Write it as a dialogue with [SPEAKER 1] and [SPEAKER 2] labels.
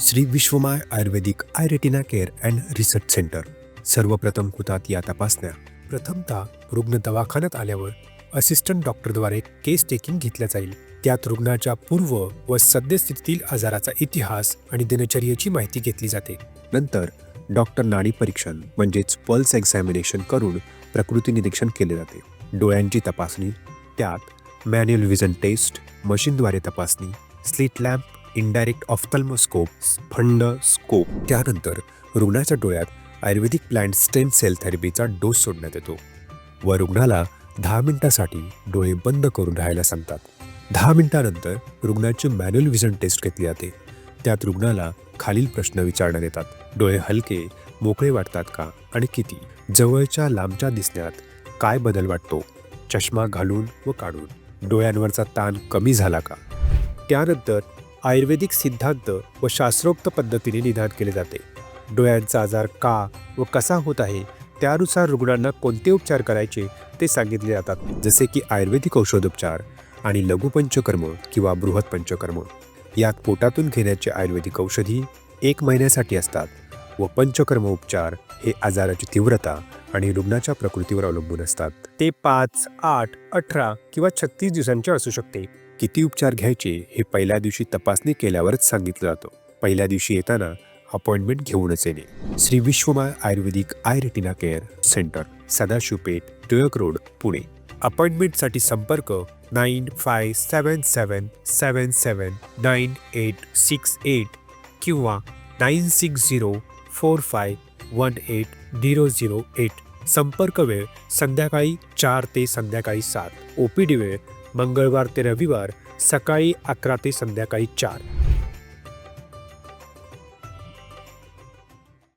[SPEAKER 1] Shri Vishwamay Ayurvedic eye retina care and research centre. सर्वप्रथम होतात या तपासण्या. प्रथमतः रुग्ण दवाखान्यात आल्यावर असिस्टंट डॉक्टरद्वारे केस टेकिंग घेतल्या जाईल. त्यात रुग्णाच्या पूर्व व सद्यस्थितीतील आजाराचा इतिहास आणि दिनचर्येची माहिती घेतली जाते. नंतर डॉक्टर नाडी परीक्षण म्हणजेच पल्स एक्झामिनेशन करून प्रकृती निरीक्षण केले जाते. डोळ्यांची तपासणी त्यात मॅन्युअल विजन टेस्ट मशीनद्वारे तपासणी slit lamp indirect ophthalmoscope fundoscope त्यानंतर रुग्णाच्या डोळ्यात आयुर्वेदिक प्लांट स्टेम सेल थेरपीचा डोस सोडण्यात येतो व रुग्णाला दहा मिनिटासाठी डोळे बंद करून राहायला सांगतात. दहा मिनिटानंतर रुग्णाची मॅन्युअल विजन टेस्ट घेतली जाते. त्यात रुग्णाला खालील प्रश्न विचारण्यात येतात. डोळे हलके मोकळे वाटतात का आणि किती? जवळच्या लांबच्या दिसण्यात काय बदल वाटतो? चष्मा घालून व काढून डोळ्यांवरचा ताण कमी झाला का? त्यानंतर आयुर्वेदिक सिद्धांत व शास्त्रोक्त पद्धतीने निदान केले जाते. डोळ्यांचा आजार का व कसा होत आहे त्यानुसार रुग्णांना कोणते उपचार करायचे ते सांगितले जातात. जसे की आयुर्वेदिक औषधोपचार आणि लघुपंचकर्म किंवा बृहत पंचकर्म. यात पोटातून घेण्याचे आयुर्वेदिक औषधी एक महिन्यासाठी असतात व पंचकर्म उपचार हे आजाराची तीव्रता आणि रुग्णाच्या प्रकृतीवर अवलंबून असतात. ते पाच आठ अठरा किंवा छत्तीस दिवसांचे असू शकते. किती उपचार घ्यायचे हे पहिल्या दिवशी तपासणी केल्यावरच सांगितलं जातं. पहिल्या दिवशी येताना अपॉइंटमेंट घेऊनच येणे. Shri Vishwamay Ayurvedic eye retina care centre Sadashivpeth Tilak road Pune. अपॉइंटमेंटसाठी संपर्क nine five seven seven seven seven nine eight six eight किंवा nine six zero four five one eight zero zero eight. संपर्क वेळ संध्याकाळी चार ते संध्याकाळी सात. O P D वेळ मंगळवार ते रविवार सकाळी अकरा ते संध्याकाळी चार.